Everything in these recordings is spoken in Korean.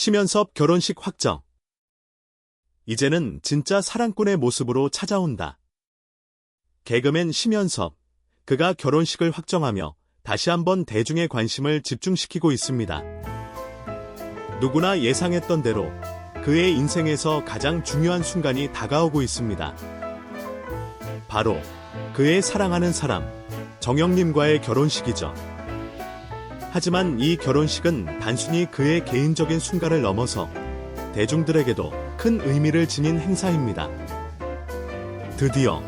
심연섭 결혼식 확정. 이제는 진짜 사랑꾼의 모습으로 찾아온다. 개그맨 심연섭. 그가 결혼식을 확정하며 다시 한번 대중의 관심을 집중시키고 있습니다. 누구나 예상했던 대로 그의 인생에서 가장 중요한 순간이 다가오고 있습니다. 바로 그의 사랑하는 사람, 정영님과의 결혼식이죠. 하지만 이 결혼식은 단순히 그의 개인적인 순간을 넘어서 대중들에게도 큰 의미를 지닌 행사입니다. 드디어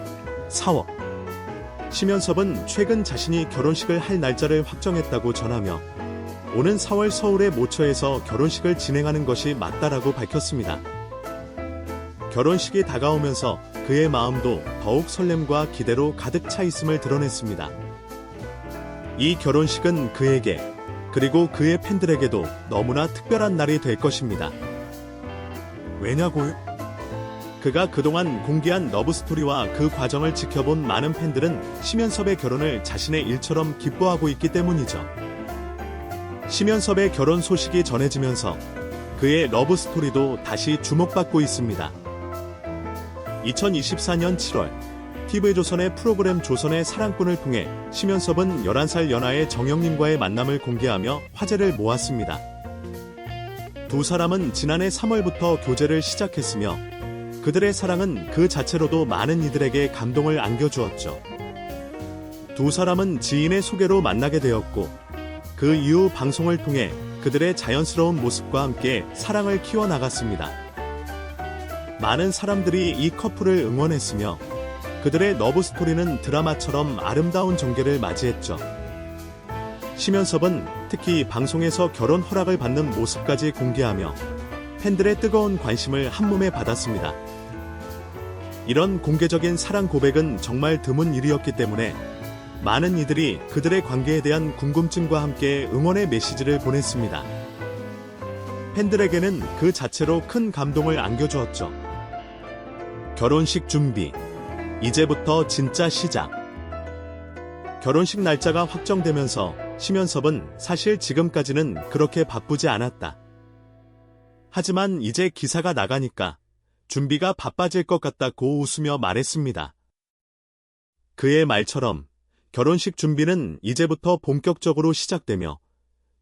4월 심연섭은 최근 자신이 결혼식을 할 날짜를 확정했다고 전하며 오는 4월 서울의 모처에서 결혼식을 진행하는 것이 맞다라고 밝혔습니다. 결혼식이 다가오면서 그의 마음도 더욱 설렘과 기대로 가득 차 있음을 드러냈습니다. 이 결혼식은 그에게 그리고 그의 팬들에게도 너무나 특별한 날이 될 것입니다. 왜냐고요? 그가 그동안 공개한 러브스토리와 그 과정을 지켜본 많은 팬들은 심연섭의 결혼을 자신의 일처럼 기뻐하고 있기 때문이죠. 심연섭의 결혼 소식이 전해지면서 그의 러브스토리도 다시 주목받고 있습니다. 2024년 7월 TV조선의 프로그램 조선의 사랑꾼을 통해 심연섭은 11살 연하의 정영님과의 만남을 공개하며 화제를 모았습니다. 두 사람은 지난해 3월부터 교제를 시작했으며 그들의 사랑은 그 자체로도 많은 이들에게 감동을 안겨주었죠. 두 사람은 지인의 소개로 만나게 되었고 그 이후 방송을 통해 그들의 자연스러운 모습과 함께 사랑을 키워나갔습니다. 많은 사람들이 이 커플을 응원했으며 그들의 러브 스토리는 드라마처럼 아름다운 전개를 맞이했죠. 심연섭은 특히 방송에서 결혼 허락을 받는 모습까지 공개하며 팬들의 뜨거운 관심을 한몸에 받았습니다. 이런 공개적인 사랑 고백은 정말 드문 일이었기 때문에 많은 이들이 그들의 관계에 대한 궁금증과 함께 응원의 메시지를 보냈습니다. 팬들에게는 그 자체로 큰 감동을 안겨주었죠. 결혼식 준비. 이제부터 진짜 시작. 결혼식 날짜가 확정되면서 심연섭은 사실 지금까지는 그렇게 바쁘지 않았다. 하지만 이제 기사가 나가니까 준비가 바빠질 것 같다고 웃으며 말했습니다. 그의 말처럼 결혼식 준비는 이제부터 본격적으로 시작되며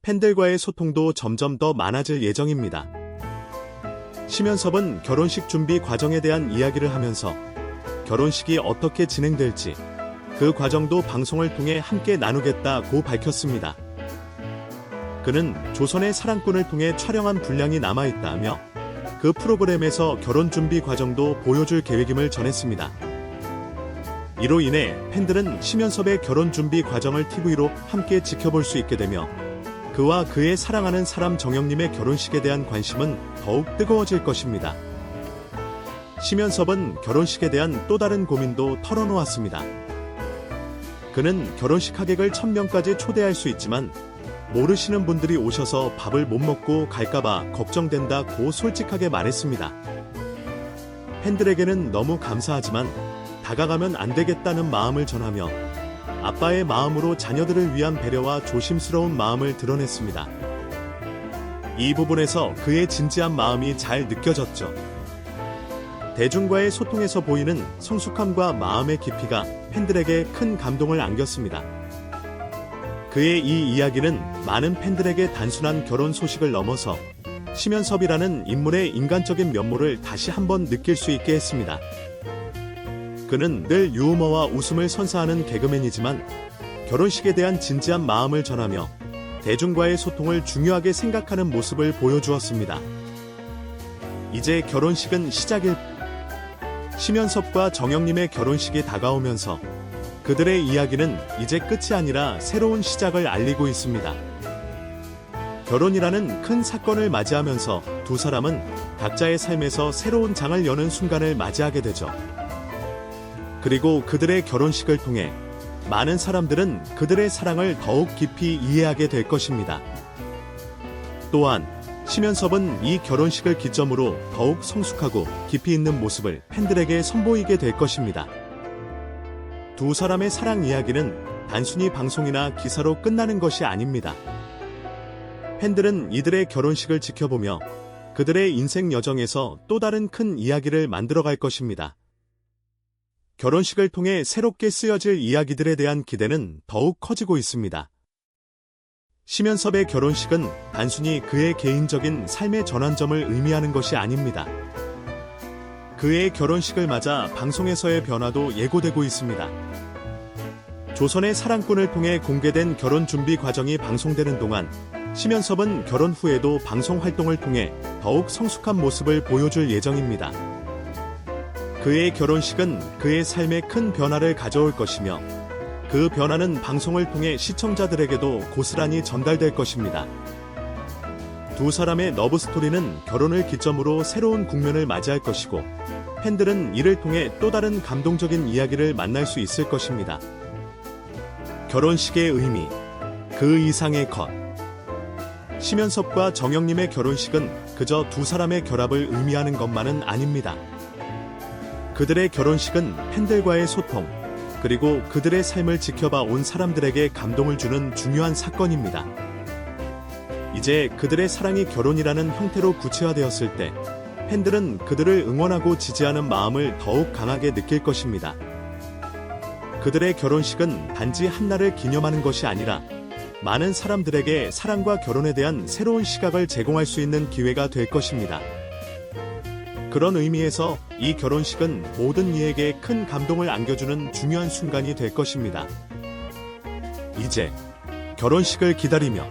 팬들과의 소통도 점점 더 많아질 예정입니다. 심연섭은 결혼식 준비 과정에 대한 이야기를 하면서 결혼식이 어떻게 진행될지 그 과정도 방송을 통해 함께 나누겠다고 밝혔습니다. 그는 조선의 사랑꾼을 통해 촬영한 분량이 남아있다며 그 프로그램에서 결혼 준비 과정도 보여줄 계획임을 전했습니다. 이로 인해 팬들은 심연섭의 결혼 준비 과정을 TV로 함께 지켜볼 수 있게 되며 그와 그의 사랑하는 사람 정영님의 결혼식에 대한 관심은 더욱 뜨거워질 것입니다. 심연섭은 결혼식에 대한 또 다른 고민도 털어놓았습니다. 그는 결혼식 하객을 1000명까지 초대할 수 있지만 모르시는 분들이 오셔서 밥을 못 먹고 갈까봐 걱정된다고 솔직하게 말했습니다. 팬들에게는 너무 감사하지만 다가가면 안 되겠다는 마음을 전하며 아빠의 마음으로 자녀들을 위한 배려와 조심스러운 마음을 드러냈습니다. 이 부분에서 그의 진지한 마음이 잘 느껴졌죠. 대중과의 소통에서 보이는 성숙함과 마음의 깊이가 팬들에게 큰 감동을 안겼습니다. 그의 이 이야기는 많은 팬들에게 단순한 결혼 소식을 넘어서 심연섭이라는 인물의 인간적인 면모를 다시 한번 느낄 수 있게 했습니다. 그는 늘 유머와 웃음을 선사하는 개그맨이지만 결혼식에 대한 진지한 마음을 전하며 대중과의 소통을 중요하게 생각하는 모습을 보여주었습니다. 이제 결혼식은 시작일 심연섭과 정영님의 결혼식이 다가오면서 그들의 이야기는 이제 끝이 아니라 새로운 시작을 알리고 있습니다. 결혼이라는 큰 사건을 맞이하면서 두 사람은 각자의 삶에서 새로운 장을 여는 순간을 맞이하게 되죠. 그리고 그들의 결혼식을 통해 많은 사람들은 그들의 사랑을 더욱 깊이 이해하게 될 것입니다. 또한 심연섭은 이 결혼식을 기점으로 더욱 성숙하고 깊이 있는 모습을 팬들에게 선보이게 될 것입니다. 두 사람의 사랑 이야기는 단순히 방송이나 기사로 끝나는 것이 아닙니다. 팬들은 이들의 결혼식을 지켜보며 그들의 인생 여정에서 또 다른 큰 이야기를 만들어갈 것입니다. 결혼식을 통해 새롭게 쓰여질 이야기들에 대한 기대는 더욱 커지고 있습니다. 심연섭의 결혼식은 단순히 그의 개인적인 삶의 전환점을 의미하는 것이 아닙니다. 그의 결혼식을 맞아 방송에서의 변화도 예고되고 있습니다. 조선의 사랑꾼을 통해 공개된 결혼 준비 과정이 방송되는 동안 심연섭은 결혼 후에도 방송 활동을 통해 더욱 성숙한 모습을 보여줄 예정입니다. 그의 결혼식은 그의 삶에 큰 변화를 가져올 것이며 그 변화는 방송을 통해 시청자들에게도 고스란히 전달될 것입니다. 두 사람의 러브 스토리는 결혼을 기점으로 새로운 국면을 맞이할 것이고 팬들은 이를 통해 또 다른 감동적인 이야기를 만날 수 있을 것입니다. 결혼식의 의미, 그 이상의 것. 심연섭과 정영님의 결혼식은 그저 두 사람의 결합을 의미하는 것만은 아닙니다. 그들의 결혼식은 팬들과의 소통, 그리고 그들의 삶을 지켜봐 온 사람들에게 감동을 주는 중요한 사건입니다. 이제 그들의 사랑이 결혼이라는 형태로 구체화되었을 때 팬들은 그들을 응원하고 지지하는 마음을 더욱 강하게 느낄 것입니다. 그들의 결혼식은 단지 한 날을 기념하는 것이 아니라 많은 사람들에게 사랑과 결혼에 대한 새로운 시각을 제공할 수 있는 기회가 될 것입니다. 그런 의미에서 이 결혼식은 모든 이에게 큰 감동을 안겨주는 중요한 순간이 될 것입니다. 이제 결혼식을 기다리며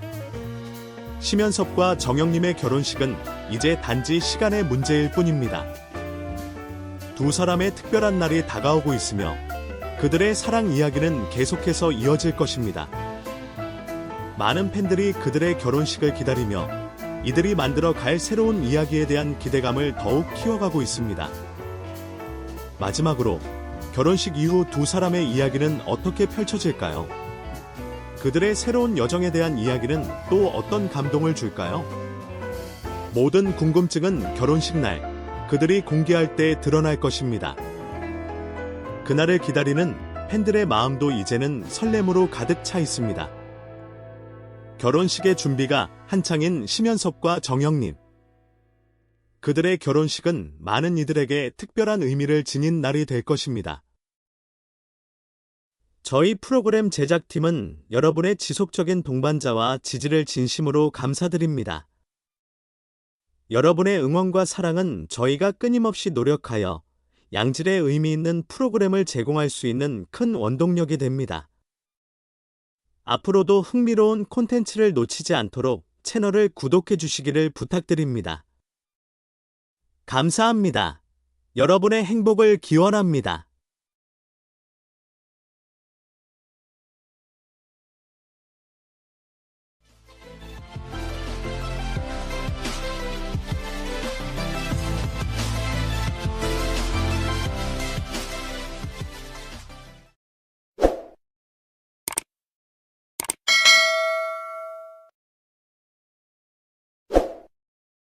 심연섭과 정영님의 결혼식은 이제 단지 시간의 문제일 뿐입니다. 두 사람의 특별한 날이 다가오고 있으며 그들의 사랑 이야기는 계속해서 이어질 것입니다. 많은 팬들이 그들의 결혼식을 기다리며 이들이 만들어 갈 새로운 이야기에 대한 기대감을 더욱 키워가고 있습니다. 마지막으로 결혼식 이후 두 사람의 이야기는 어떻게 펼쳐질까요? 그들의 새로운 여정에 대한 이야기는 또 어떤 감동을 줄까요? 모든 궁금증은 결혼식 날 그들이 공개할 때 드러날 것입니다. 그날을 기다리는 팬들의 마음도 이제는 설렘으로 가득 차 있습니다. 결혼식의 준비가 한창인 심연섭과 정영님. 그들의 결혼식은 많은 이들에게 특별한 의미를 지닌 날이 될 것입니다. 저희 프로그램 제작팀은 여러분의 지속적인 동반자와 지지를 진심으로 감사드립니다. 여러분의 응원과 사랑은 저희가 끊임없이 노력하여 양질의 의미 있는 프로그램을 제공할 수 있는 큰 원동력이 됩니다. 앞으로도 흥미로운 콘텐츠를 놓치지 않도록 채널을 구독해 주시기를 부탁드립니다. 감사합니다. 여러분의 행복을 기원합니다.